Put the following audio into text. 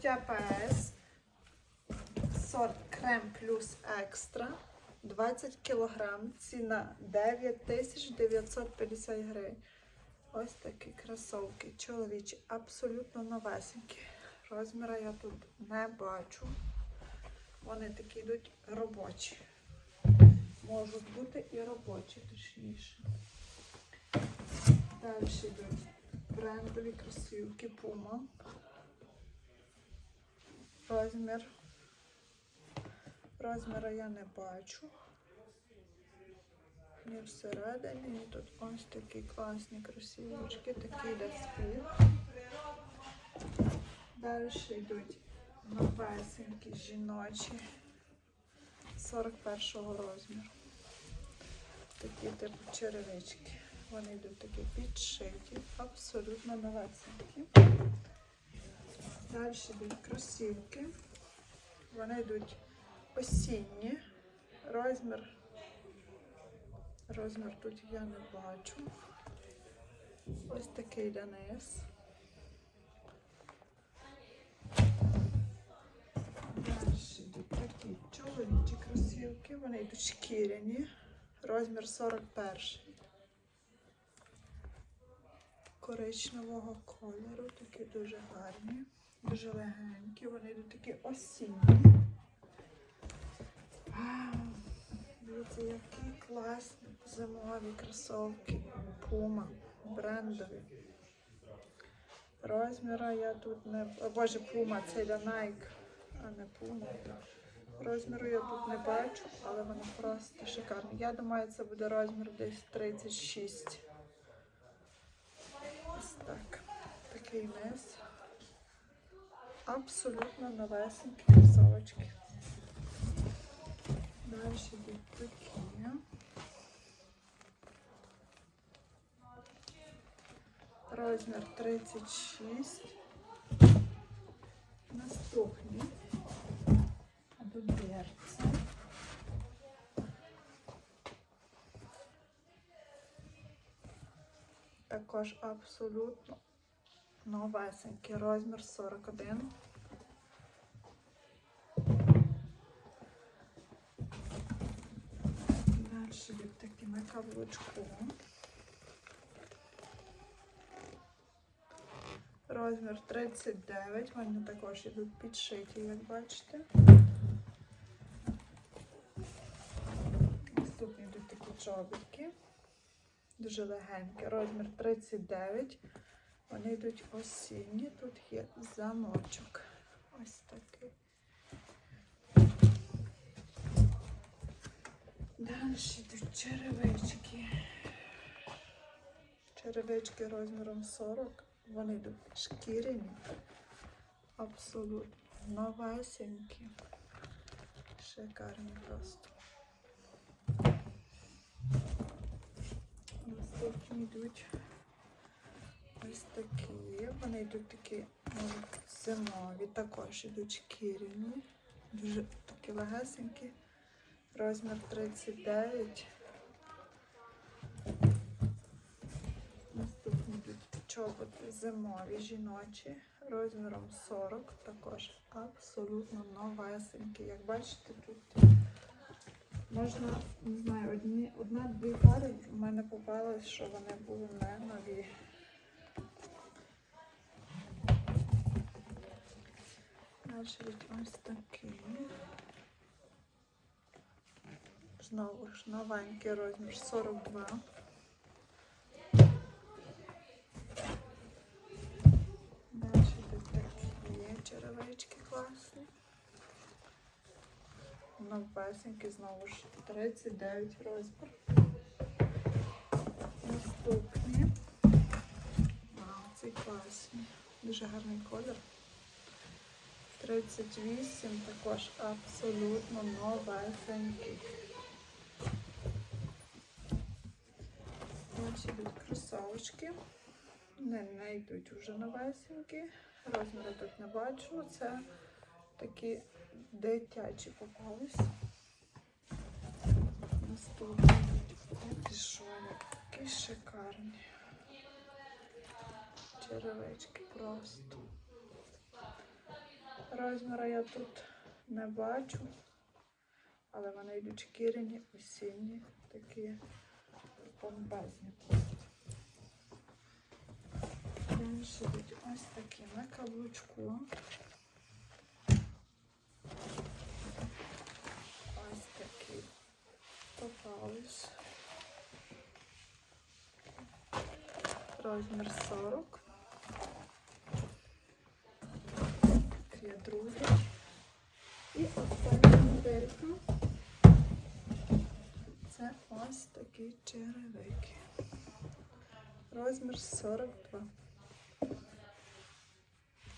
Взуття ПС. Сорт крем плюс екстра. 20 кг. Ціна 9950 гривень. Ось такі кросовки. Чоловічі, абсолютно новесенькі. Розміра я тут не бачу. Вони такі йдуть робочі. Можуть бути і робочі, точніше. Далі йдуть брендові кросівки Puma. Розмір. Розміра я не бачу. Ні всередині, ні тут ось такі класні кросівочки, де спів. Далі йдуть новесенькі жіночі 41-го розміру. Такі типу черевички. Вони йдуть такі підшиті, абсолютно новесенькі. Далі йдуть кросівки. Вони йдуть осінні. Розмір. Розмір тут я не бачу. Ось такий йде низ. Далі йдуть такі чоловічі кросівки. Вони йдуть шкіряні. Розмір 41. Коричневого кольору. Такі дуже гарні, дуже легенькі. Вони йдуть такі осінні. Дивіться, які класні зимові кросовки. Puma, брендові. Розміра я тут не. О, Боже, Puma, це йде Nike, а не Puma. Розміру я тут не бачу, але вони просто шикарні. Я думаю, це буде розмір десь 36. Ось так. Такий низ. Абсолютно новесенькі кросовочки. Далі йдуть такі. Розмір 36. Наступні. Дуберці. Також абсолютно новесенький розмір 41. Далі йдуть такі на каблучку. Розмір 39. Вони також йдуть підшиті, як бачите. Наступні йдуть такі чобітки. Дуже легенькі. Розмір 39. Вони йдуть осінні. Тут є замочок. Ось такий. Далі йдуть черевички. Черевички розміром 40. Вони йдуть шкіряні. Абсолютно новесенькі. Шикарні просто. Наступні йдуть ось такі. Вони йдуть такі зимові, також йдуть шкіряні. Дуже такі легесенькі. Розмір 39. Наступні йдуть чоботи зимові жіночі. Розміром 40. Також абсолютно новесенькі. Як бачите, тут можна, не знаю, одні, одна-дві пари в мене попалось, що вони були не нові. Йдуть ось такі. Знову ж новенький розмір 42. Далі такі черевички класні. Новесенькі, знову ж 39 розмір. Наступні. Вау, ці класні. Дуже гарний колір. 38 також абсолютно новесенький. Ось йдуть кросовочки. Не, не йдуть вже новесенькі. Розміри тут не бачу. Це такі дитячі попались. Наступні пішони. Такі шикарні. Черевички просто. Розміра я тут не бачу, але вони йдуть шкіряні, осінні, такі бомбезні. Далі йдуть ось такі на каблучку. Ось такі попались. Розмір 40. Другий. І остання моделька. Це ось такі черевики. Розмір 42.